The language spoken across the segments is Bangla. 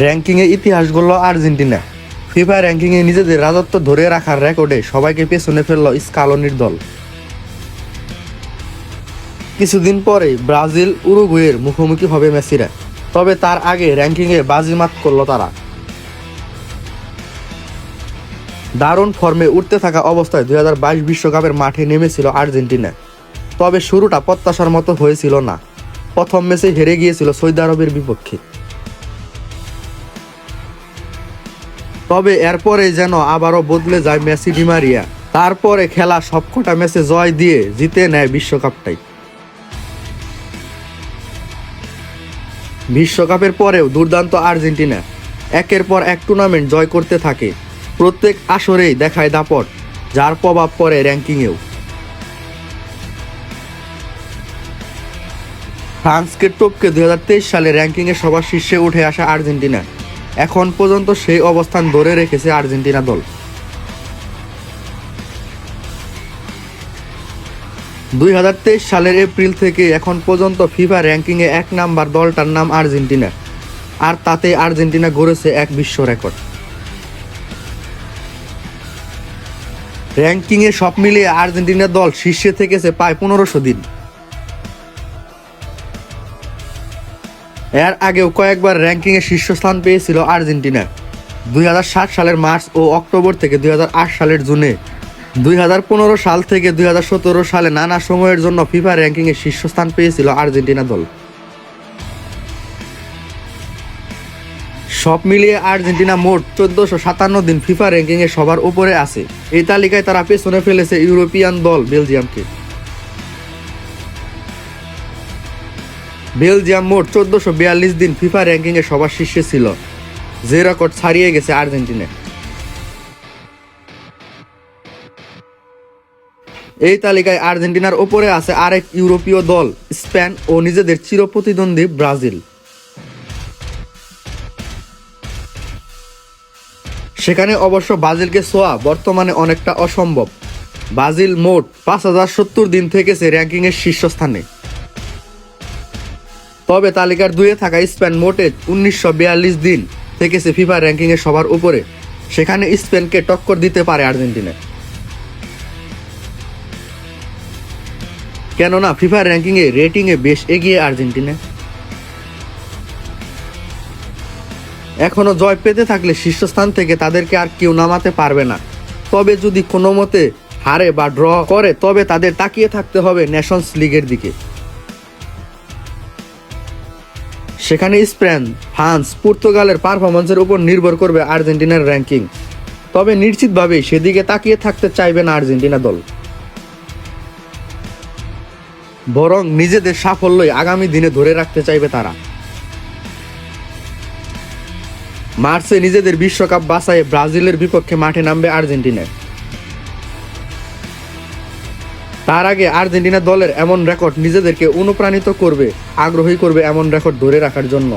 র্যাঙ্কিংয়ে ইতিহাস গড়ল আর্জেন্টিনা। ফিফা র্যাঙ্কিংয়ে নিজেদের রাজত্ব ধরে রাখার রেকর্ডে সবাইকে পেছনে ফেলল স্কালনির দল। কিছুদিন পরে ব্রাজিল উরুগুয়ের মুখোমুখি হবে মেসিরা, তবে তার আগে র্যাঙ্কিংয়ে বাজিমাত করল তারা। দারুণ ফর্মে উঠতে থাকা অবস্থায় দুই বিশ্বকাপের মাঠে নেমেছিল আর্জেন্টিনা, তবে শুরুটা প্রত্যাশার মতো হয়েছিল না। প্রথম ম্যাচে হেরে গিয়েছিল সৌদি আরবের বিপক্ষে। তবে এরপরে যেন আবারও বদলে যায় মেসি ডিমারিয়া তারপরে খেলা সবকটা ম্যাচে জয় দিয়ে জিতে নেয় বিশ্বকাপটাই। বিশ্বকাপের পরেও দুর্দান্ত আর্জেন্টিনা। একের পর এক টুর্নামেন্ট জয় করতে থাকে। প্রত্যেক আসরেই দেখায় দাপট, যার প্রভাব পড়ে র্যাঙ্কিংয়েও। ফ্রান্সকে টপকে দুই হাজার তেইশ সালে র্যাঙ্কিংয়ে সবার শীর্ষে উঠে আসা আর্জেন্টিনা। এখন পর্যন্ত সেই অবস্থান ধরে রেখেছে আর্জেন্টিনা দল। দুই হাজার তেইশ সালের এপ্রিল থেকে এখন পর্যন্ত ফিফা র্যাঙ্কিংয়ে এক নাম্বার দলটার নাম আর্জেন্টিনা, আর তাতে আর্জেন্টিনা গড়েছে এক বিশ্ব রেকর্ড। র্যাঙ্কিংয়ে সব মিলিয়ে আর্জেন্টিনা দল শীর্ষে থেকেছে প্রায় পনেরোশো দিন। এর আগেও কয়েকবার র্যাঙ্কিংয়ে শীর্ষস্থান পেয়েছিল আর্জেন্টিনা, দুই হাজার সাত সালের মার্চ ও অক্টোবর থেকে দুই হাজার আট সালের জুনে। দুই হাজার পনেরো সাল থেকে দুই হাজার সতেরো সালে নানা সময়ের জন্য ফিফা র্যাঙ্কিংয়ে শীর্ষস্থান পেয়েছিল আর্জেন্টিনা দল। সব মিলিয়ে আর্জেন্টিনা মোট চোদ্দশো সাতান্ন দিন ফিফা র্যাঙ্কিংয়ে সবার উপরে আছে। এই তালিকায় তারা পেছনে ফেলেছে ইউরোপিয়ান দল বেলজিয়ামকে। বেলজিয়াম মোট চোদ্দশো বিয়াল্লিশ দিন ফিফা র্যাঙ্কিংয়ে সবার শীর্ষে ছিল। যে রেকর্ড ছাড়িয়ে গেছে আর্জেন্টিনা। এই তালিকায় আর্জেন্টিনার ওপরে আছে আরেক ইউরোপীয় দল, স্পেন ও নিজেদের চিরপ্রতিদ্বন্দ্বী ব্রাজিল। সেখানে অবশ্য ব্রাজিলকে ছোঁয়া বর্তমানে অনেকটা অসম্ভব। ব্রাজিল মোট পাঁচ হাজার সত্তর দিন থেকেছে র্যাঙ্কিংয়ের শীর্ষস্থানে। তবে তালিকার দুয়ে থাকা স্পেন মোটে উনিশশো বিয়াল্লিশ দিন থেকেছে ফিফা র্যাঙ্কিংয়ে সবার উপরে। সেখানে স্পেনকে টক্কর দিতে পারে আর্জেন্টিনা। কেননা ফিফা র্যাঙ্কিংয়ে রেটিংয়ে বেশ এগিয়ে আর্জেন্টিনা। এখনও জয় পেতে থাকলে শীর্ষস্থান থেকে তাদেরকে আর কেউ নামাতে পারবে না। তবে যদি কোনো মতে হারে বা ড্র করে, তবে তাদের তাকিয়ে থাকতে হবে নেশনস লিগের দিকে। সেখানে স্পেন ফ্রান্স পর্তুগালের পারফরমেন্সের উপর নির্ভর করবে আর্জেন্টিনার র্যাঙ্কিং। তবে নিশ্চিতভাবেই সেদিকে তাকিয়ে থাকতে চাইবে না আর্জেন্টিনা দল। বরং নিজেদের সাফল্যই আগামী দিনে ধরে রাখতে চাইবে তারা। মার্চে নিজেদের বিশ্বকাপ বাছাইয়ে ব্রাজিলের বিপক্ষে মাঠে নামবে আর্জেন্টিনা। তার আগে আর্জেন্টিনা দলের এমন রেকর্ড নিজেদেরকে অনুপ্রাণিত করবে, আগ্রহী করবে এমন রেকর্ড ধরে রাখার জন্য।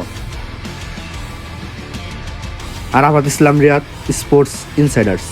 Arafat Islam Riyad sports insiders